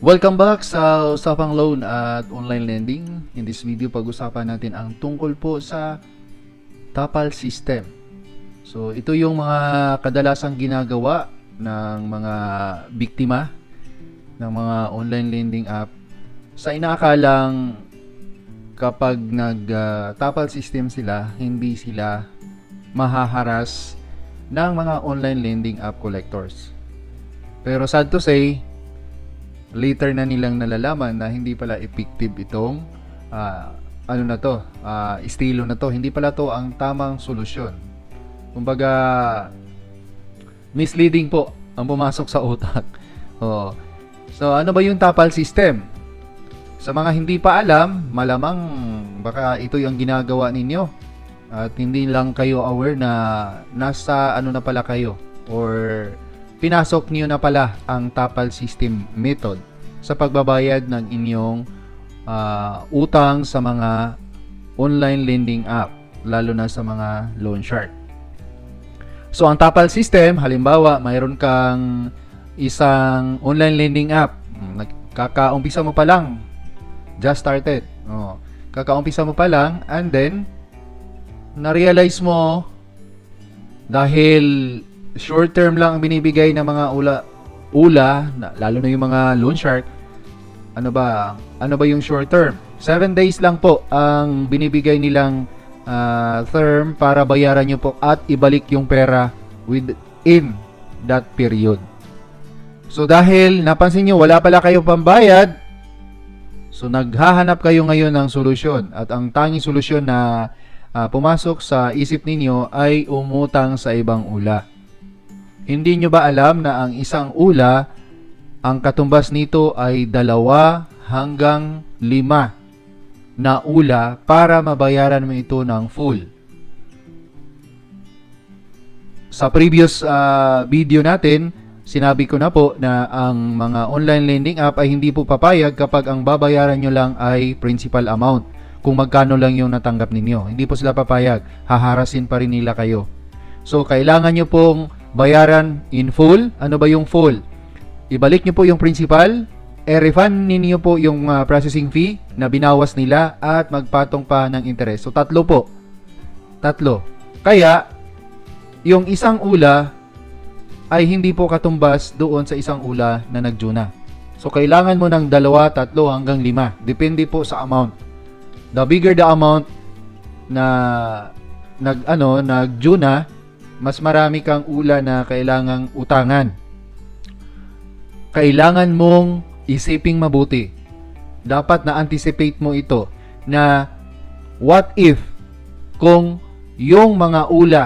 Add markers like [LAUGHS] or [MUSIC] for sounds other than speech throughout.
Welcome back sa Usapang Loan at Online Lending. In this video, pag-usapan natin ang tungkol po sa Tapal System. So, ito yung mga kadalasang ginagawa ng mga biktima ng mga online lending app sa inaakalang kapag nag-Tapal System sila, hindi sila mahaharas ng mga online lending app collectors. Pero sad to say, later na nilang nalalaman na hindi pala effective itong ah, ano na to, ah, estilo na to. Hindi pala to ang tamang solusyon. Kumbaga, misleading po ang pumasok sa utak. [LAUGHS] Oo. So, ano ba yung tapal system? Sa mga hindi pa alam, malamang baka ito yung ginagawa ninyo. At hindi lang kayo aware na nasa ano na pala kayo or pinasok niyo na pala ang tapal system method sa pagbabayad ng inyong ah, utang sa mga online lending app lalo na sa mga loan shark. So ang tapal system, halimbawa, mayroon kang isang online lending app. Nagkakaumpisa mo pa lang. Just started. Oh. Kakaumpisa mo pa lang and then na-realize mo dahil short term lang ang binibigay ng mga ula ula, lalo na yung mga loan shark. Ano ba? Ano ba yung short term? 7 days lang po ang binibigay nilang ah, term para bayaran nyo po at ibalik yung pera within that period. So dahil napansin nyo wala pala kayo pambayad, so naghahanap kayo ngayon ng solusyon at ang tanging solusyon na ah, pumasok sa isip ninyo ay umutang sa ibang ula. Hindi nyo ba alam na ang isang ula, ang katumbas nito ay dalawa hanggang lima na ula para mabayaran mo ito ng full. Sa previous ah, video natin, sinabi ko na po na ang mga online lending app ay hindi po papayag kapag ang babayaran nyo lang ay principal amount. Kung magkano lang yung natanggap ninyo. Hindi po sila papayag. Haharasin pa rin nila kayo. So, kailangan nyo pong bayaran in full. Ano ba yung full? Ibalik nyo po yung principal, e-refund ninyo po yung ah, processing fee na binawas nila at magpatong pa ng interest. So, tatlo po. Tatlo. Kaya, yung isang ula ay hindi po katumbas doon sa isang ula na nagjuna. So, kailangan mo ng dalawa, tatlo hanggang lima. Depende po sa amount. The bigger the amount na nag ano nagjuna, mas marami kang ula na kailangang utangan. Kailangan mong isiping mabuti. Dapat na anticipate mo ito na what if kung yung mga ula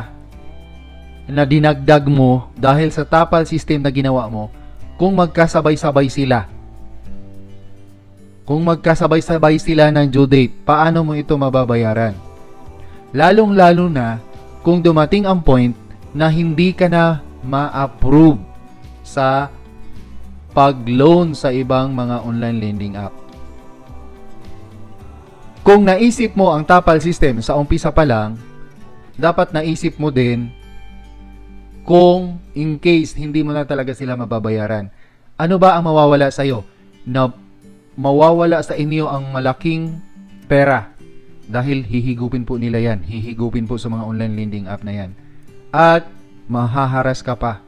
na dinagdag mo dahil sa tapal system na ginawa mo, kung magkasabay-sabay sila, kung magkasabay-sabay sila ng due date, paano mo ito mababayaran? Lalong-lalo na kung dumating ang point na hindi ka na ma-approve sa pag-loan sa ibang mga online lending app. Kung naisip mo ang tapal system sa umpisa pa lang, dapat naisip mo din kung in case hindi mo na talaga sila mababayaran. Ano ba ang mawawala sa iyo? Na mawawala sa inyo ang malaking pera dahil hihigupin po nila yan. Hihigupin po sa mga online lending app na yan. At mahaharas ka pa.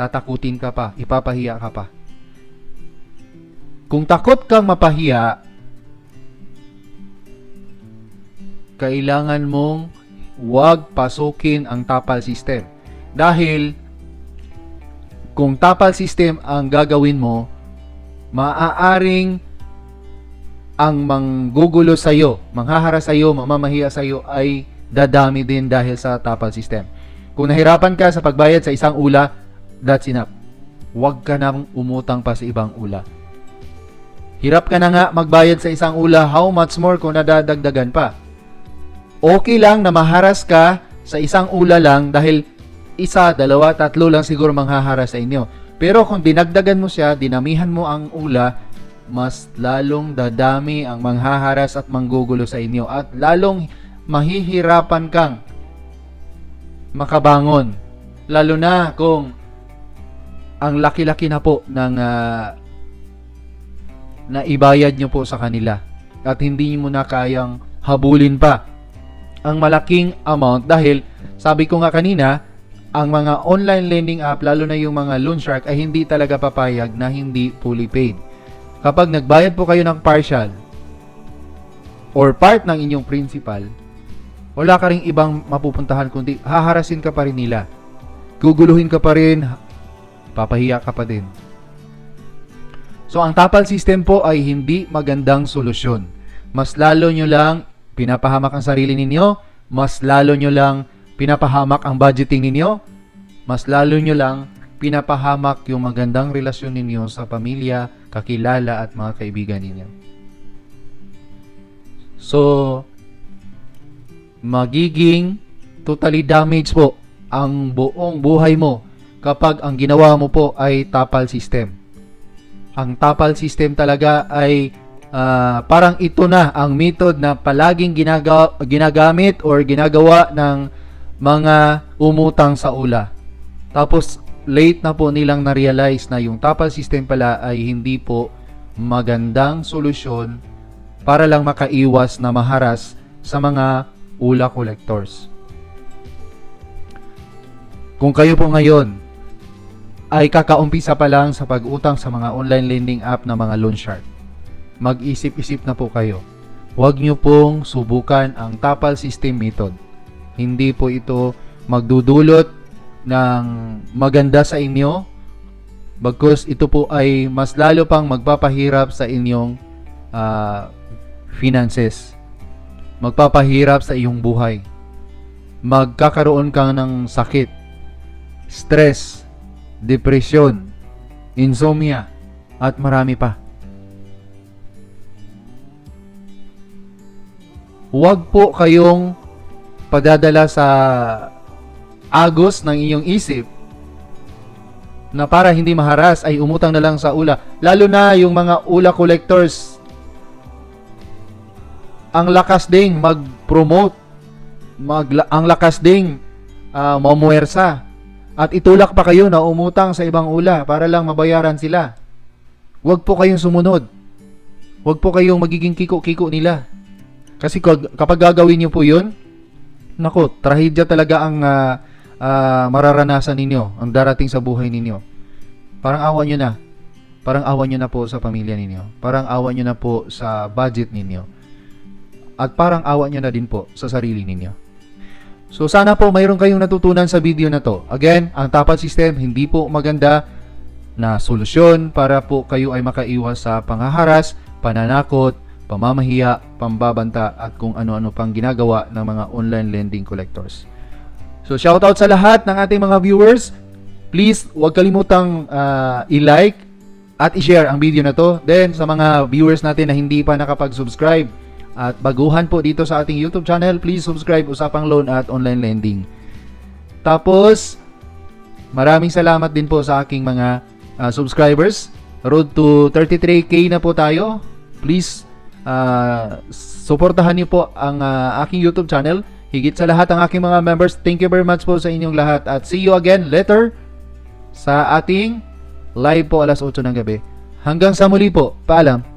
Tatakutin ka pa. Ipapahiya ka pa. Kung takot kang mapahiya, kailangan mong huwag pasukin ang tapal system. Dahil kung tapal system ang gagawin mo, maaaring ang manggugulo sa iyo, manghahara sa iyo, mamamahiya sa iyo ay dadami din dahil sa tapal system. Kung nahirapan ka sa pagbayad sa isang ula, that's enough. Huwag ka nang umutang pa sa ibang ula. Hirap ka na nga magbayad sa isang ula, how much more kung nadadagdagan pa? Okay lang na maharas ka sa isang ula lang dahil isa, dalawa, tatlo lang siguro manghaharas sa inyo. Pero kung dinagdagan mo siya, dinamihan mo ang ula, mas lalong dadami ang manghaharas at manggugulo sa inyo at lalong mahihirapan kang makabangon. Lalo na kung ang laki-laki na po ng ah, na ibayad nyo po sa kanila at hindi mo na kayang habulin pa ang malaking amount dahil sabi ko nga kanina ang mga online lending app lalo na yung mga loan shark ay hindi talaga papayag na hindi fully paid kapag nagbayad po kayo ng partial or part ng inyong principal wala ka ring ibang mapupuntahan kundi haharasin ka pa rin nila guguluhin ka pa rin papahiya ka pa din So ang tapal system po ay hindi magandang solusyon. Mas lalo nyo lang pinapahamak ang sarili ninyo, mas lalo nyo lang pinapahamak ang budgeting ninyo, mas lalo nyo lang pinapahamak yung magandang relasyon ninyo sa pamilya, kakilala at mga kaibigan ninyo. So, magiging totally damaged po ang buong buhay mo kapag ang ginawa mo po ay tapal system ang tapal system talaga ay ah, parang ito na ang method na palaging ginaga- ginagamit or ginagawa ng mga umutang sa ula. Tapos late na po nilang na-realize na yung tapal system pala ay hindi po magandang solusyon para lang makaiwas na maharas sa mga ula collectors. Kung kayo po ngayon ay kakaumpisa pa lang sa pag-utang sa mga online lending app na mga loan shark. Mag-isip-isip na po kayo. Huwag nyo pong subukan ang Tapal System Method. Hindi po ito magdudulot ng maganda sa inyo bagkus ito po ay mas lalo pang magpapahirap sa inyong ah, finances. Magpapahirap sa iyong buhay. Magkakaroon ka ng sakit, stress, depresyon, insomnia, at marami pa. Huwag po kayong padadala sa agos ng inyong isip na para hindi maharas ay umutang na lang sa ula. Lalo na yung mga ula collectors. Ang lakas ding mag-promote. Mag, ang lakas ding uh, mamuwersa at itulak pa kayo na umutang sa ibang ula para lang mabayaran sila. Huwag po kayong sumunod. Huwag po kayong magiging kiko-kiko nila. Kasi kapag gagawin niyo po yun, nako, trahedya talaga ang ah, ah, mararanasan ninyo, ang darating sa buhay ninyo. Parang awa nyo na. Parang awa nyo na po sa pamilya ninyo. Parang awa nyo na po sa budget ninyo. At parang awa nyo na din po sa sarili ninyo. So sana po mayroon kayong natutunan sa video na to. Again, ang tapat system hindi po maganda na solusyon para po kayo ay makaiwas sa panghaharas, pananakot, pamamahiya, pambabanta at kung ano-ano pang ginagawa ng mga online lending collectors. So shoutout sa lahat ng ating mga viewers. Please, huwag kalimutang ah, i-like at i-share ang video na to. Then sa mga viewers natin na hindi pa nakapag-subscribe, at baguhan po dito sa ating YouTube channel, please subscribe Usapang Loan at Online Lending. Tapos, maraming salamat din po sa aking mga ah, subscribers. Road to 33k na po tayo. Please, ah, suportahan niyo po ang ah, aking YouTube channel. Higit sa lahat ang aking mga members, thank you very much po sa inyong lahat. At see you again later sa ating live po alas 8 ng gabi. Hanggang sa muli po. Paalam.